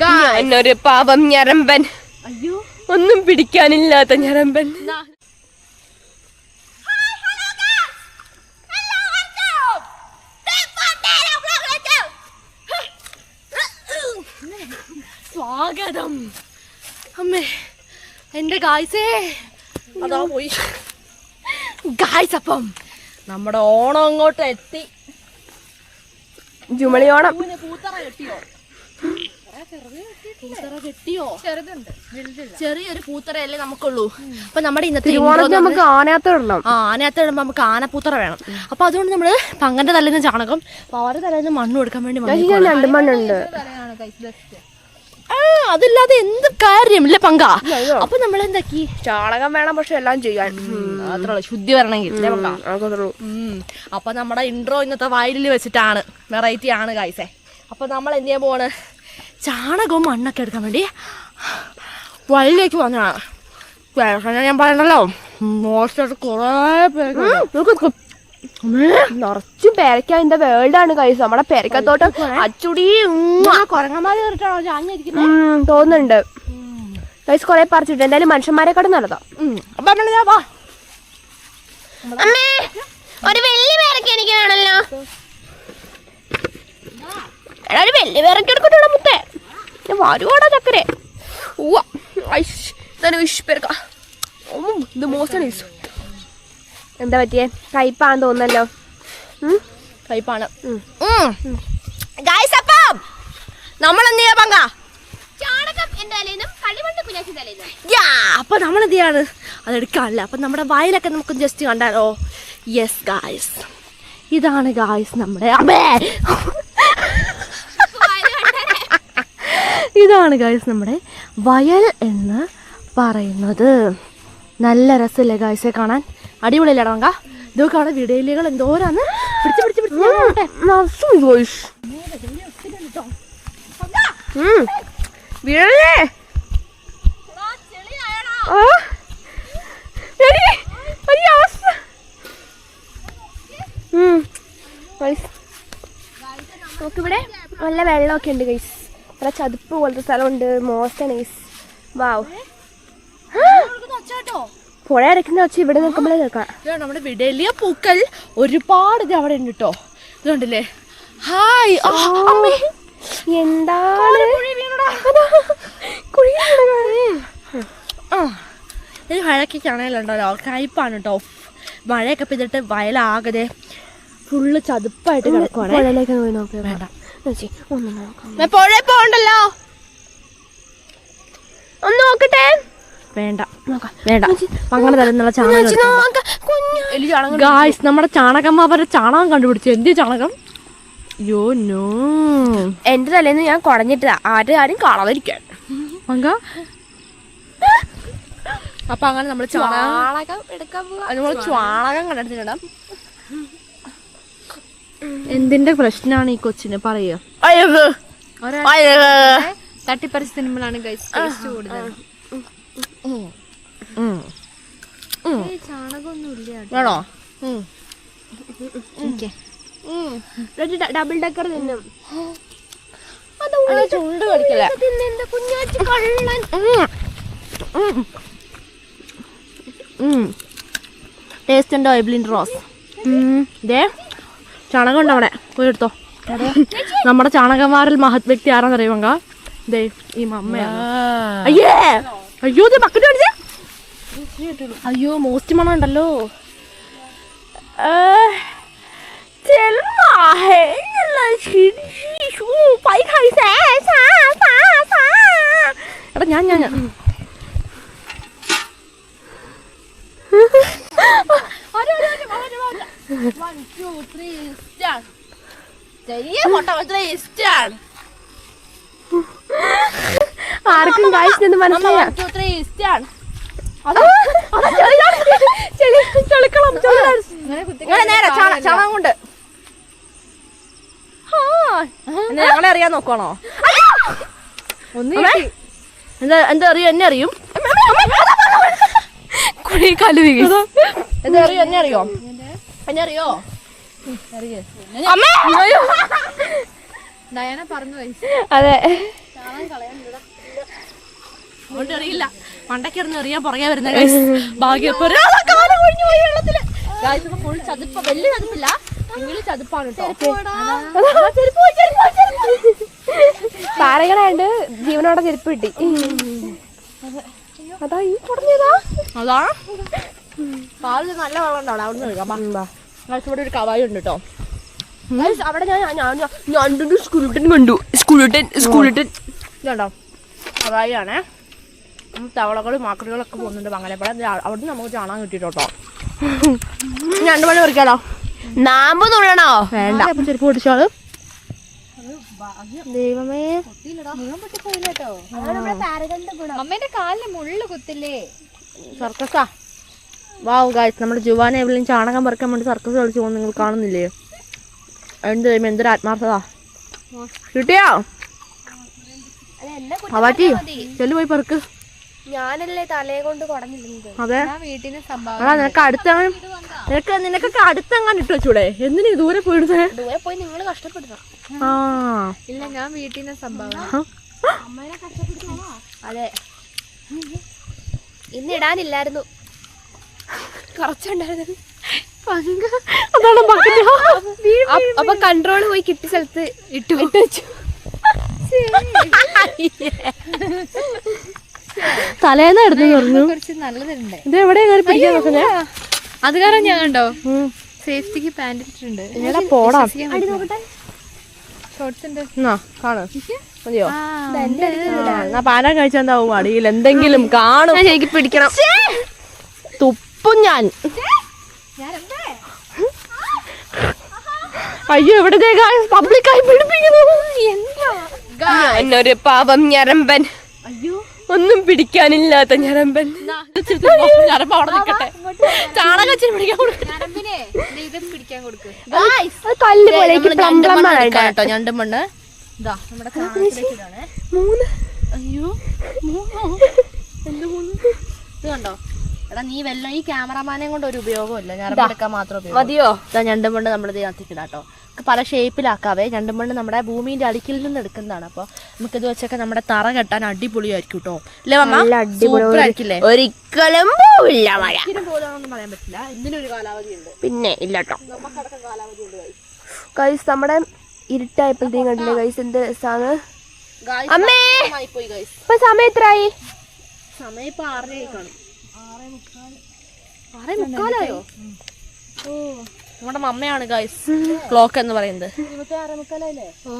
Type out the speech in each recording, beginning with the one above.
ഞാനൊരു പാവം ഞരമ്പൻ. അയ്യോ. ഒന്നും പിടിക്കാനില്ലാത്ത ഞരമ്പൻ. സ്വാഗതം. അമ്മേ എന്റെ ഗായ്സേ. അതാ പോയി. ഗായ്സ് അപ്പം നമ്മുടെ ഓണം അങ്ങോട്ട് എത്തി. ജുമളി ഓണം. പൂത്തറ കെട്ടിയോ? പൂത്തറ കെട്ടിയോ? ചെറുതുണ്ട് ചെറിയൊരു പൂത്തറയല്ലേ നമുക്കുള്ളൂ. അപ്പൊ നമ്മുടെ ഇന്നത്തെ നമുക്ക് ആനയാത്ത ഇടണം. ആ ആനയാത്ത ഇടുമ്പോ നമുക്ക് ആനപ്പൂത്തറ വേണം. അപ്പൊ അതുകൊണ്ട് നമ്മൾ പങ്കന്റെ തലേന്ന് ചാണകം പാറ തലേന്ന് മണ്ണ് കൊടുക്കാൻ വേണ്ടി. രണ്ട് മണ്ണുണ്ട്. ആ, അതില്ലാതെ എന്ത് കാര്യം ഇല്ല പങ്ക അപ്പൊ നമ്മൾ എന്താക്കി ചാണകം വേണം പക്ഷെ എല്ലാം ചെയ്യാൻ. അത്ര ശുദ്ധി വരണമെങ്കിൽ. അപ്പൊ നമ്മുടെ ഇൻട്രോ ഇന്നത്തെ വയലിൽ വെച്ചിട്ടാണ്. വെറൈറ്റി ആണ് കായ്സേ അപ്പൊ നമ്മൾ എന്ത് ചെയ്യാൻ പോവാണ്? ചാണകവും മണ്ണൊക്കെ എടുക്കാൻ വേണ്ടി വയലിലേക്ക് വന്നതാണ്. കേൾക്കാൻ ഞാൻ പറയണല്ലോ മോശമായിട്ട് കുറേ പേര് നിറച്ചു പേരക്ക ഇതിന്റെ വേൾഡ് ആണ് കൈസ് നമ്മുടെ പേരക്കത്തോട്ട് അച്ചുടി തോന്നുന്നുണ്ട്. കൈസ് കൊറേ പറിച്ചിട്ട് എന്തായാലും മനുഷ്യന്മാരെക്കാട്ടും നല്ലതാ. നടത്താം നമ്മൾ വാ. അമ്മേ ഒരു വെള്ളി പേരക്ക എനിക്ക് വേണല്ലോ. ഒരു വെള്ളി പേരക്ക എടുക്കട്ടെ ഞാൻ വരുവാടാ ചക്കരെ. ഉവ്വ. ഐഷ്, ഇതാണ് വിഷ് പേരക്ക. ഉം, ഇത് മോശമാണ്. എന്താ പറ്റിയേ? കയ്പാന്ന് തോന്നല്ലോ കയ്പാണ്. ഗായ്സ് അപ്പം നമ്മൾ എന്ത് ചെയ്യാ പങ്ക? അപ്പൊ നമ്മൾ എന്ത് ചെയ്യാണ് അതെടുക്കാനല്ല അപ്പൊ നമ്മുടെ വയലൊക്കെ നമുക്ക് ജസ്റ്റ് കണ്ടാലോ. യെസ് ഗായ്സ് ഇതാണ് ഗായ്സ് നമ്മുടെ അമ്മേ ഇതാണ് ഗായ്സ് നമ്മുടെ വയൽ എന്ന് പറയുന്നത്. നല്ല രസമല്ലേ ഗായ്സെ കാണാൻ? അടിപൊളിയല്ലേ പങ്ക ഇതൊക്കെയാണ് വിടയിലുകൾ എന്തോരാന്ന്. പിടിച്ച് പിടിച്ച് പിടിച്ച്. ഗോയ്സ്. ആ. ഗൈസ്. നോക്കിവിടെ നല്ല വെള്ളമൊക്കെ ഉണ്ട് ഗൈസ് നല്ല ചതുപ്പ് പോലത്തെ സ്ഥലമുണ്ട്. ഗൈസ് വാവ് പുഴ? അരക്കുന്ന വെച്ച് ഇവിടെ നിൽക്കുമ്പോഴേ കേൾക്കാം. നമ്മുടെ വിടലിയ പൂക്കൾ. ഒരുപാട് ഇത് അവിടെ ഉണ്ട് കേട്ടോ. ഇതുണ്ടല്ലേ ഹായ്. എന്താണ്. ഇത് മഴയ്ക്കാണേലുണ്ടല്ലോ കയ്പാണ് കേട്ടോ. മഴയൊക്കെ പെയ്തിട്ട് വയലാകതെ ഫുള്ള് ചതുപ്പായിട്ട് കിടക്കുവാണ്. വേണ്ട. ഒന്ന് നോക്കാം. പുഴ പോണ്ടല്ലോ ഒന്ന് നോക്കട്ടെ. വേണ്ട. വേണ്ട. അങ്ങനെ തരുന്നുള്ള ചാണകം ഗായ്സ് നമ്മുടെ ചാണകമാവരെ ചാണകം കണ്ടുപിടിച്ചു. എന്ത് ചാണകം? യോ നോ എന്റെ തലേന്ന് ഞാൻ കുടഞ്ഞിട്ടാ ആരും ആരും കാണാതിരിക്കാൻ മങ്ക അപ്പൊ അങ്ങനെ നമ്മൾ ചാണകം ചാണകം എടുക്കാൻ പോവാ. നമ്മൾ ചാണകം. കണ്ടെടുത്തിട്ടുണ്ടാം എന്തിന്റെ പ്രശ്നമാണ് ഈ കൊച്ചിന്? പറയുക. തട്ടിപ്പറിച്ച് തിന്നുമ്പോഴാണ് ടേസ്റ്റ് കൂടുതൽ ഡബിൾ ഡക്കർ തിന്നും. ചുണ്ട് കുഞ്ഞാറ്റി കള്ളൻ. ടേസ്റ്റ് ഉണ്ടോ എബ്ലിൻ റോസ് ദേ. ചാണകം ഉണ്ട് അവിടെ. പോയി എടുത്തോ. നമ്മുടെ ചാണകന്മാരിൽ മഹത് വ്യക്തി ആരാന്ന് അറിയുമെങ്ക ദേ ഈ മമ്മയാണ്. അയ്യേ! അയ്യോ ഇത് ബക്കറ്റ് അയ്യോ മോസ്റ്റ് മണം ഉണ്ടല്ലോ. എടാ ഞാൻ ഞാൻ ഇല്ല, ഞാൻ ഞാൻ. ആർക്കും നിന്ന് മനസ്സിലായ കൊണ്ട് ഞങ്ങളെ അറിയാൻ നോക്കണോ? എന്താ എന്താ അറിയും? എന്നെ അറിയും? കുഴി കലുവി എന്താ അറിയോ? എന്നെ അറിയോ? അറിയോ ഡയാന പറഞ്ഞു അതെ. അതുകൊണ്ട് അറിയില്ല മണ്ടയ്ക്ക് ഇറന്ന് എറിയാൻ പുറകെ വരുന്ന ഭാഗ്യം വെള്ളത്തിൽ. Guys, ഇപ്പൊ full ചതുപ്പ്. വലിയ ചതുപ്പില്ല. നിങ്ങൾ ചതുപ്പാണ് താരങ്ങളാണ്ട് ജീവനോടെ ചെരുപ്പ് കിട്ടി. അതാ ഈ പറഞ്ഞതാ അതാ. പാലിൽ നല്ല വെള്ളം ഉണ്ടാവും അവിടെ നിന്ന് ഇവിടെ ഒരു കവായി ഉണ്ട് കേട്ടോ അവിടെ ഞാൻ ഞാൻ ഞാൻ സ്കൂളിട്ടൻ കണ്ടു. സ്കൂളിട്ടൻ സ്കൂളിട്ടൻ ഇതുണ്ടോ കവായിയാണേ. തവളകളും മാക്രികളൊക്കെ പോകുന്നുണ്ട് മംഗലപ്പുഴ അവിടെ നമുക്ക് ചാണകം കിട്ടിട്ടോ രണ്ടു മണി പറിക്കാലോ? നാമ്പ് തുള്ളണോ വേണ്ട. ചെരുപ്പ് പൊടിച്ചോളൂ ദൈവമേ. അമ്മേന്റെ കാലിന് മുള്ളു കുത്തില്ലേ? സർക്കസാ. വാവ് ഗായ്സ് നമ്മുടെ ജുവാനെ എവിടെയും ചാണകം പറക്കാൻ വേണ്ടി സർക്കസ് കളിച്ചു പോകുന്നത് നിങ്ങൾ കാണുന്നില്ലേ? എന്ത് എന്തൊരു ആത്മാർത്ഥത. കിട്ടിയോ? അവാറ്റി ചെല്ലു പോയി പെറുക്ക്. ഞാനല്ലേ തലയെ കൊണ്ട് അതെ. നിനക്ക് അടുത്തെങ്ങാൻ നിനക്ക് നിനക്കൊക്കെ അടുത്തെങ്ങാൻ ഇട്ട് വെച്ചൂടെ? എന്തിനു ദൂരെ പോയിടുന്നേ ദൂരെ പോയി നിങ്ങൾ കഷ്ടപ്പെടുത്തണം ആ. ഇല്ല ഞാൻ വീട്ടിൽ നിന്ന് സംഭാവന അതെ. ഇന്ന് ഇടാനില്ലായിരുന്നു. കുറച്ചുണ്ടായിരുന്നു. അതാണ് ബക്കറ്റ് അപ്പ- കൺട്രോൾ പോയി കിട്ടിയ സ്ഥലത്ത് ഇട്ടു. ഇട്ട് വെച്ചു. തലേന്ന് എടുത്തു പറഞ്ഞു കുറച്ച് നല്ലതുണ്ട്. ഇത് എവിടെയാ കയറി പിടിക്കാൻ നോക്കുന്നേ? അത് കാരണം ഞാൻ കണ്ടോ? സേഫ്റ്റിക്ക് പാന്റ് ഇട്ടിട്ടുണ്ട്. എടാ പോടാ. പാലാ കഴിച്ചെന്താവും അടിയിൽ എന്തെങ്കിലും കാണും. എനിക്ക് പിടിക്കണം. തുപ്പും ഞാൻ. അയ്യോ എവിടെ പബ്ലിക്കായി പിടിപ്പിക്കുന്നു? ഞാനൊരു പാപം ഞരമ്പൻ. അയ്യോ ഒന്നും പിടിക്കാനില്ലാത്ത ഞരമ്പൻ. അവിടെ നിൽക്കട്ടെ ചാണകച്ചിരി പിടിക്കാൻ കൊടുക്കും. ഞണ്ട് മണ്ണ് മൂന്ന്. അയ്യോ മൂന്നോ? എന്ത് മൂന്ന്? ഇത് കണ്ടോ? എടാ നീ വെല്ലോ ഈ ക്യാമറമാനെ കൊണ്ട് ഒരു ഉപയോഗമില്ല ഞാൻ മാത്രം മതിയോ ഞണ്ടും മണ്ണ് നമ്മളിത് കത്തിക്കിടാട്ടോ പല ഷേപ്പിലാക്കാവേ ഞണ്ടും മണ്ണ് നമ്മുടെ ഭൂമിന്റെ അടിക്കിൽ നിന്ന് എടുക്കുന്നതാണ് അപ്പോൾ നമുക്കിത് വെച്ചൊക്കെ നമ്മുടെ തറ കെട്ടാൻ അടിപൊളിയായിരിക്കും കേട്ടോ അല്ലേ മമ്മ ഒരിക്കലും പോവില്ല മഴ പറയാൻ പറ്റില്ല ഇതിനൊരു കാലാവധി ഉണ്ട് പിന്നെ ഇല്ല കേട്ടോ കൈസ് നമ്മുടെ ഇരുട്ടായപ്പോഴത്തേക്കും കണ്ടില്ലേ കൈസ് എന്ത് രസാണ് അമ്മേ സമയം എത്രയായി സമയം ഇപ്പൊ ആറരയായി കാണും ആറേ മുക്കാലായോ നമ്മുടെ മമ്മയാണ് ഗൈസ് ക്ലോക്ക് എന്ന് പറയുന്നത്. ഓ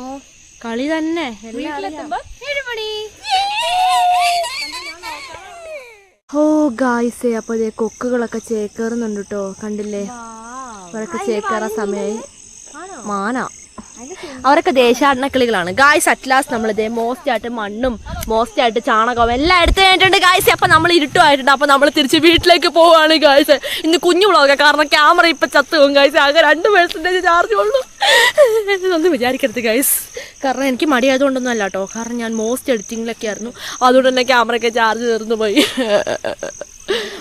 കളി തന്നെ. ഓ ഗായ്സേ അപ്പൊ ഇതേ കൊക്കുകളൊക്കെ ചേക്കേറുന്നുണ്ട് കേട്ടോ കണ്ടില്ലേ? അവരൊക്കെ ചേക്കേറാൻ സമയമായി മാന. അവരൊക്കെ ദേശാടന കിളികളാണ്. ഗായ്സ് അറ്റ്ലാസ് നമ്മളിതേ മോസ്റ്റ് ആയിട്ട് മണ്ണും മോസ്റ്റ് ആയിട്ട് ചാണകവും എല്ലാം കഴിഞ്ഞിട്ടുണ്ട് ഗായ്സ് അപ്പം നമ്മൾ ഇരുട്ടുമായിട്ടുണ്ട്. അപ്പം നമ്മൾ തിരിച്ച് വീട്ടിലേക്ക് പോവുകയാണ് ഗായ്സ് ഇന്ന് കുഞ്ഞു വ്ളോഗാണ് കാരണം ക്യാമറ ഇപ്പം ചത്തു പോകും ഗായ്സ് ആകെ രണ്ട് പേഴ്സന്റേജ് ചാർജ് ഉള്ളൂ. ഒന്നും വിചാരിക്കരുത് ഗൈസ് കാരണം എനിക്ക് മടിയായതുകൊണ്ടൊന്നും അല്ല കേട്ടോ കാരണം ഞാൻ മോസ്റ്റ് എഡിറ്റിങ്ങിലൊക്കെ ആയിരുന്നു. അതുകൊണ്ട് തന്നെ ക്യാമറയൊക്കെ ചാർജ് തീർന്നു പോയി.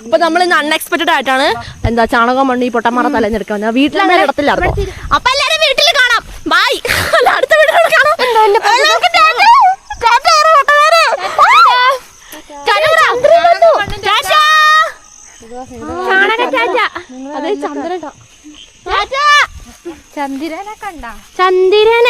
അപ്പൊ നമ്മൾ ഇന്ന് അൺഎക്സ്പെക്ടഡ് ആയിട്ടാണ് എന്താ ചാണകം മണ്ണി പൊട്ടമാറ തലഞ്ഞെടുക്കാൻ വീട്ടിലങ്ങനെ ഇടത്തില്ലായിരുന്നു? അപ്പൊ എല്ലാരും ചന്ദ്രൻ